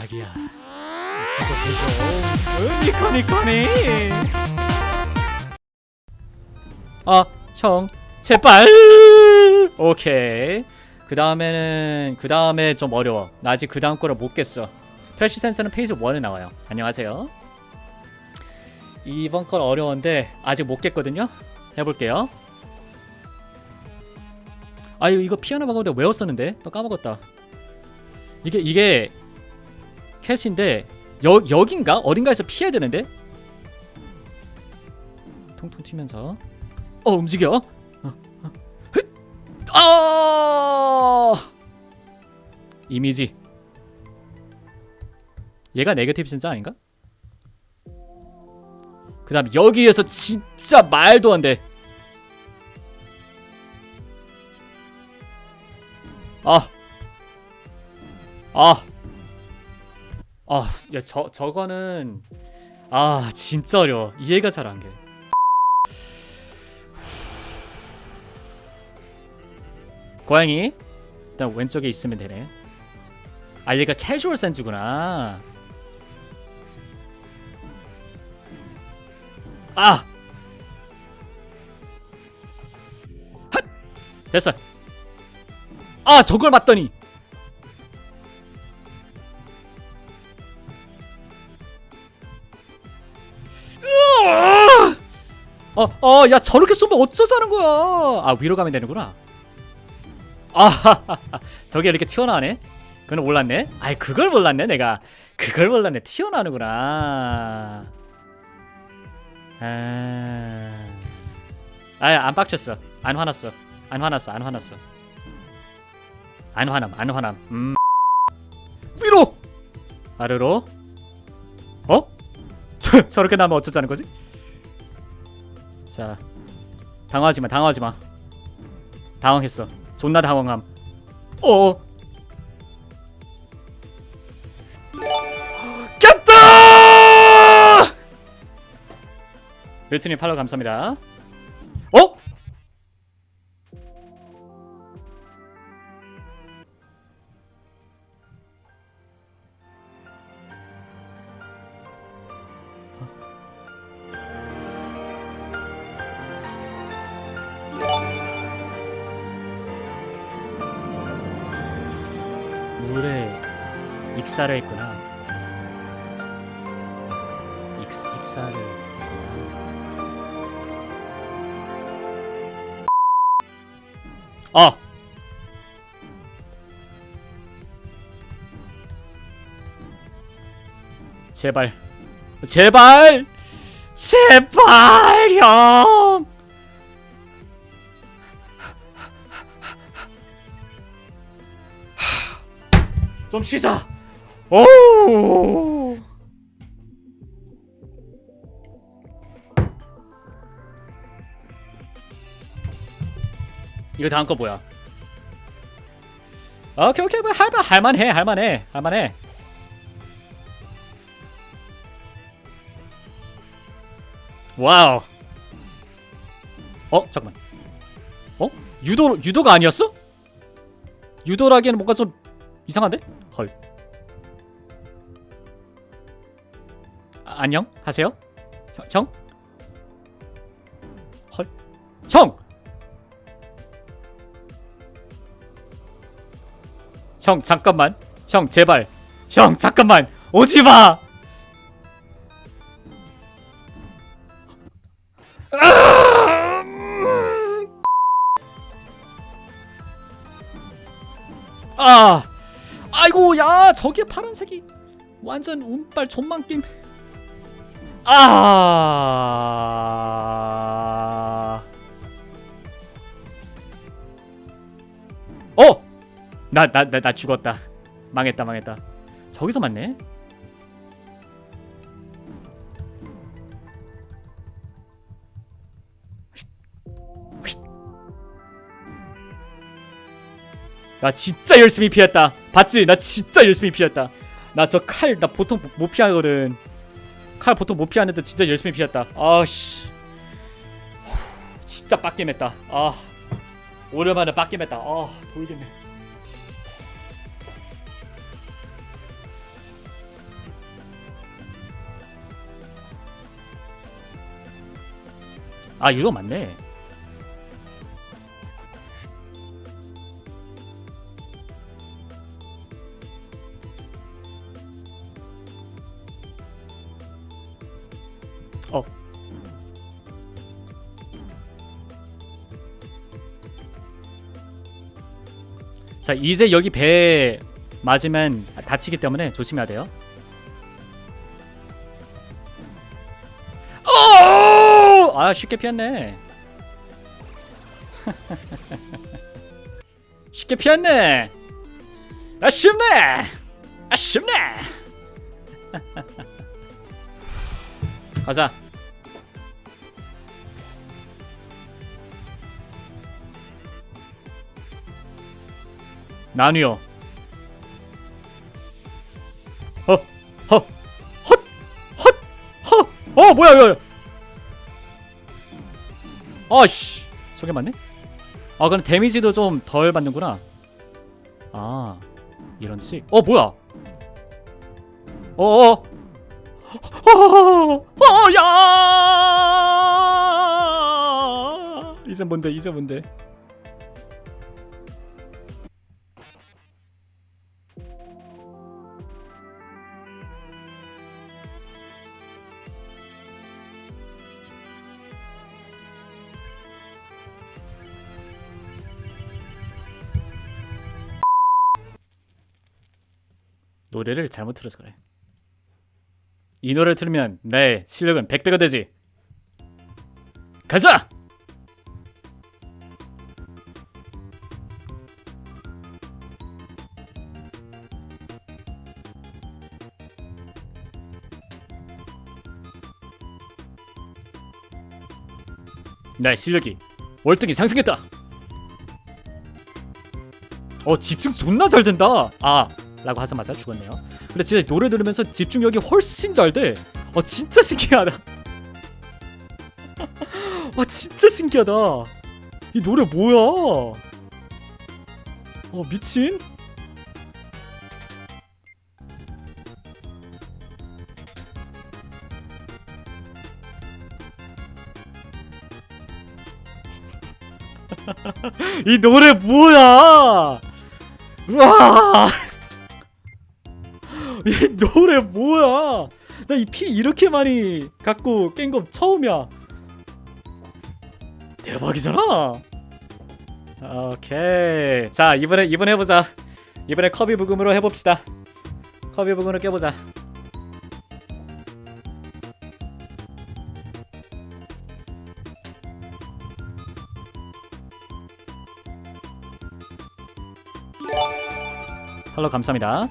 자기야. 니코니 코니 아형 제발! 오케이. 그 다음에는 그 다음에 좀 어려워. 나 아직 그 다음 거를 못 깼어. 프레시 센서는 페이지 1에 나와요. 안녕하세요. 이번 건 어려운데 아직 못 깼거든요? 해볼게요. 아유 이거 피아노 방법도 외웠었는데? 또 까먹었다. 이게 이게 캣인데 여 여긴가 어딘가에서 피해야 되는데 통통 튀면서 어 움직여 어, 어. 헥! 아 이미지 얘가 네거티브 센서 아닌가? 그 다음 여기에서 진짜 말도 안돼 아. 아. 아, 야, 저, 저거는. 아, 진짜 어려워. 이해가 잘 안 돼. 고양이. 일단 왼쪽에 있으면 되네. 아, 얘가 캐주얼 센즈구나. 아! 핫! 됐어. 아 저걸 맞더니 어어야 저렇게 쏘면 어쩌자는 거야? 아 위로 가면 되는구나. 아 저게 이렇게 튀어나오네? 그건 몰랐네. 아이 그걸 몰랐네 내가. 그걸 몰랐네. 튀어나오는구나. 아... 아안 빡쳤어. 안 화났어. 안 화났어. 안 화났어. 안 화남 안 화남. 음. 위로! 아래로? 어? 저, 저렇게 나면 어쩌자는 거지? 자 당황하지 마 당황하지 마. 당황했어. 존나 당황함. 어 깼다! 밀트님 팔로우 감사합니다 물에 익사를 했구나. 익, 익사를 했구나. 아! 제발. 제발! 제발, 형! 좀 쉬자. 오. 이거 다음 거 뭐야? 오케이 오케이 뭐 할만 할만해 할만해 할만해. 와우. 어 잠깐만. 어 유도 유도가 아니었어? 유도라기에는 뭔가 좀 이상한데? 헐. 아, 안녕? 하세요? 형? 형? 헐. 형! 형 잠깐만. 형 제발. 형 잠깐만. 오지 마. 아! 아이고 야 저게 파란색이 완전 운빨 존망김 아! 어! 나 나 나 나 죽었다. 망했다 망했다. 저기서 맞네 나 진짜 열심히 피했다. 봤지? 나 진짜 열심히 피했다. 나 저 칼, 나 보통 못 피하거든. 칼 보통 못 피하는데 진짜 열심히 피했다. 아씨. 진짜 빡겜했다. 아. 오랜만에 빡겜했다. 아, 보이겠네. 아, 유도 맞네. 자 이제 여기 배 맞으면 다치기 때문에 조심해야 돼요. 어! 아 쉽게 피했네. 쉽게 피했네. 아 쉽네. 아 쉽네. 가자. 나뉘어. 허, 허, 헛, 헛, 허. 어 뭐야 뭐야. 아씨 저게 맞네? 아 그럼 데미지도 좀 덜 받는구나. 아 이런 식. 어 뭐야? 어어. 어, 야! 이제 뭔데? 이제 뭔데? 노래를 잘못 틀어서 그래. 이 노래를 틀으면 내 실력은 100배가 되지. 가자! 나의 실력이 월등히 상승했다. 어 집중 존나 잘 된다. 아 라고 하자마자 죽었네요. 근데 진짜 노래 들으면서 집중력이 훨씬 잘 돼. 어 진짜 신기하다. 와 진짜 신기하다. 이 노래 뭐야? 어 미친. 이 노래 뭐야? 우와! 이 노래 뭐야? 나 이 피 이렇게 많이 갖고 깬거 처음이야. 대박이잖아. 오케이. 자 이번에 이번 해보자. 이번에 커비 부금으로 해봅시다. 커비 부금으로 깨보자. 할로 감사합니다.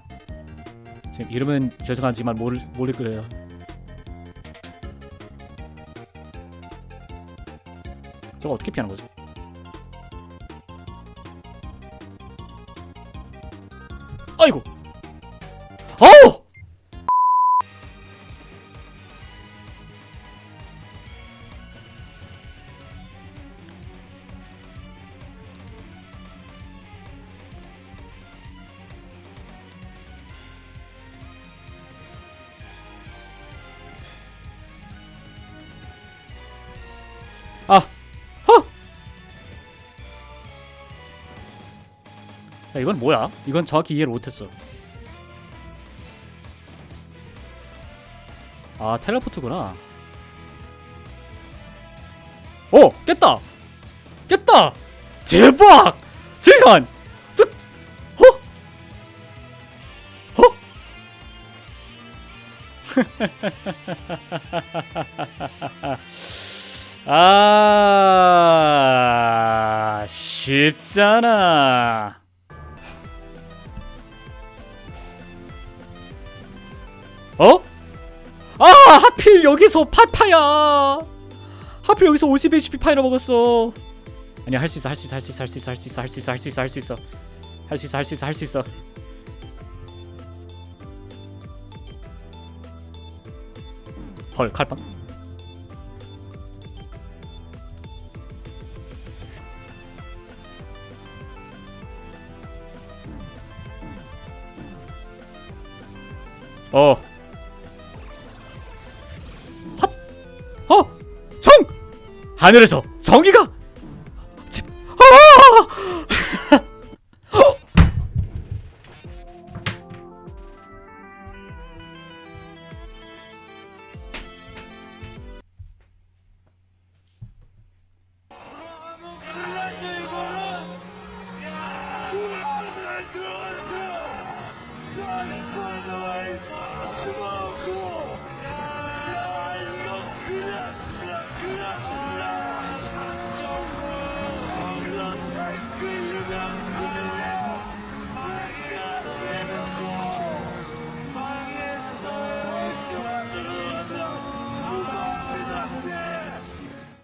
지금 이름은 죄송하지만 모를 모를 거예요. 저거 어떻게 피하는 거지? 아이고. 어우! 아, 허! 자, 이건 뭐야? 이건 정확히 이해를 못했어. 아, 텔레포트구나. 오, 깼다. 깼다. 대박. 잠깐. 저, 허? 허? 아 쉽잖아 어? 아 하필 여기서 팔파야 하필 여기서 50 HP 파이러 먹었어 아니야 할 수 있어 할 수 있어 할 수 있어 할 수 있어 할 수 있어 할 수 있어 할 수 있어 할 수 있어 할 수 있어 할 수 있어 할 수 있어 헐 칼빵 어. 헛. 어. 형. 하늘에서 정의가